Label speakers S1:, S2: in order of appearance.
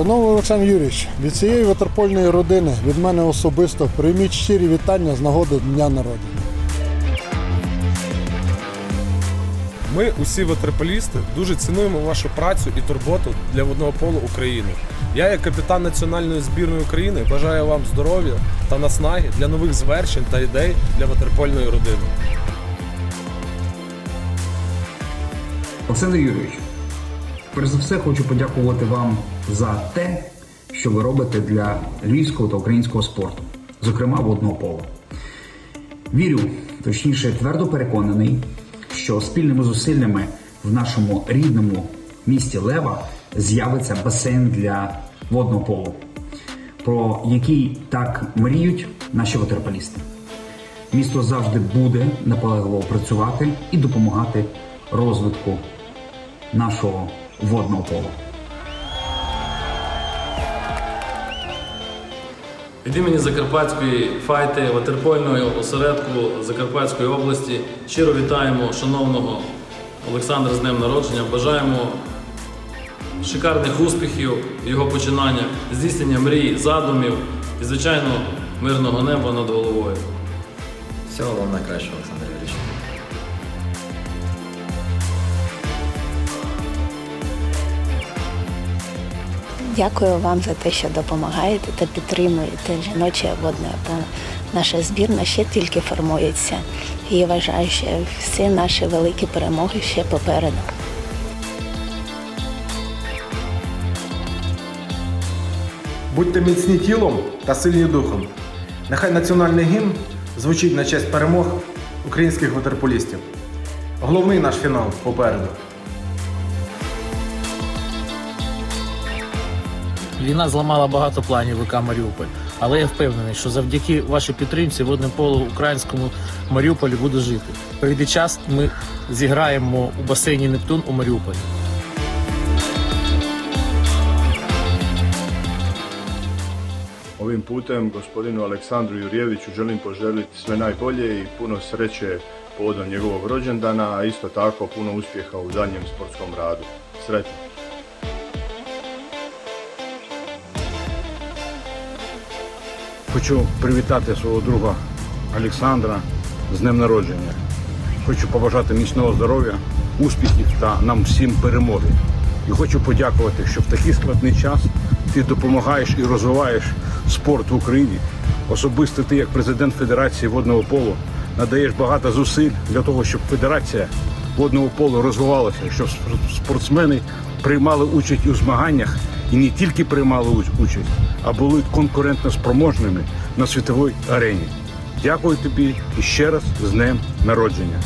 S1: Шановний Олександр Юрійович, від цієї ватерпольної родини від мене особисто прийміть щирі вітання з нагоди Дня народження.
S2: Ми, усі ватерполісти, дуже цінуємо вашу працю і турботу для водного полу України. Я, як капітан національної збірної України, бажаю вам здоров'я та наснаги для нових звершень та ідей для ватерпольної родини.
S3: Олександр Юрійович, перш за все хочу подякувати вам за те, що ви робите для львівського та українського спорту, зокрема водного пола. Вірю, точніше, твердо переконаний, що спільними зусиллями в нашому рідному місті Лева з'явиться басейн для водного полу, про який так мріють наші ватерполісти. Місто завжди буде наполегливо працювати і допомагати розвитку нашого водного пола.
S4: Від імені Закарпатської файти ватерпольного осередку Закарпатської області щиро вітаємо шановного Олександра з днем народження. Бажаємо шикарних успіхів в його починаннях, здійснення мрій, задумів і, звичайно, мирного неба над головою.
S5: Всього вам найкращого, Олександр Юрійович.
S6: Дякую вам за те, що допомагаєте та підтримуєте жіноче водне поле. Наша збірна ще тільки формується. І вважаю, що всі наші великі перемоги ще попереду.
S7: Будьте міцні тілом та сильні духом. Нехай національний гімн звучить на честь перемог українських ватерполістів. Головний наш фінал попереду.
S8: Війна зламала багато планів ВК Маріуполь, але я впевнений, що завдяки вашій підтримці водне поло українському Маріуполі буде жити. Прийде час, ми зіграємо у басейні Нептун у Маріуполі.
S9: Ovim putem gospodinu Aleksandru Jurjeviću želim poželiti sve najbolje i puno sreće povodom njegovog rođendana, a isto tako puno uspjeha u daljem sportskom radu. Sretno!
S10: Хочу привітати свого друга Олександра з днем народження. Хочу побажати міцного здоров'я, успіхів та нам всім перемоги. І хочу подякувати, що в такий складний час ти допомагаєш і розвиваєш спорт в Україні. Особисто ти, як президент Федерації водного полу, надаєш багато зусиль для того, щоб федерація водного полу розвивалася, щоб спортсмени приймали участь у змаганнях і не тільки приймали участь, а були конкурентно спроможними на світовій арені. Дякую тобі і ще раз з днем народження.